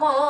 modo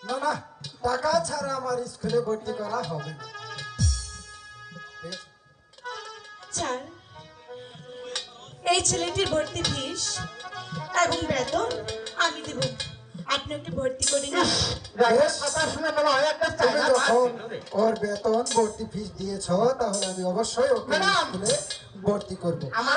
না না টাকা ছাড়া আমার স্কুলে ভর্তি করা হবে না। বেশ, এই ছেলেটির ভর্তি ফিস এবং বেতন আমি দেব। আপনি ওকে ভর্তি করে যখন ওর বেতন ভর্তি ফিস দিয়েছ তাহলে আমি অবশ্যই ওকে। ভর্তি করব। আমার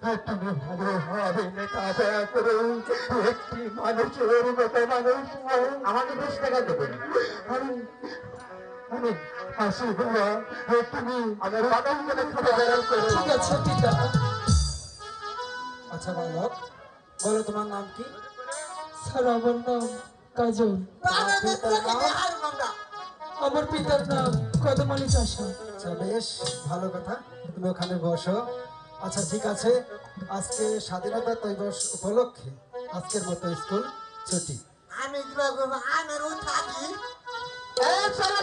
তুমি ভালো লেখাপড়া করো একটি মানুষের মতো মানুষ আমাকে বিশ টাকা দেবেন আমি আমি আসি বাবা তুমি। আমার বাবা খাবার করো। ঠিক আছে পিতা আচ্ছা বালক বলো তোমার নাম কি? স্যার আমার নাম? কাজল আমার পিতার নাম কদমালি চাষা। আচ্ছা বেশ ভালো কথা। তুমি ওখানে বসো। আচ্ছা ঠিক আছে। আজকে স্বাধীনতা দিবস উপলক্ষে আজকের মতো স্কুল ছুটি। আমি ও থাকি। চলো চলো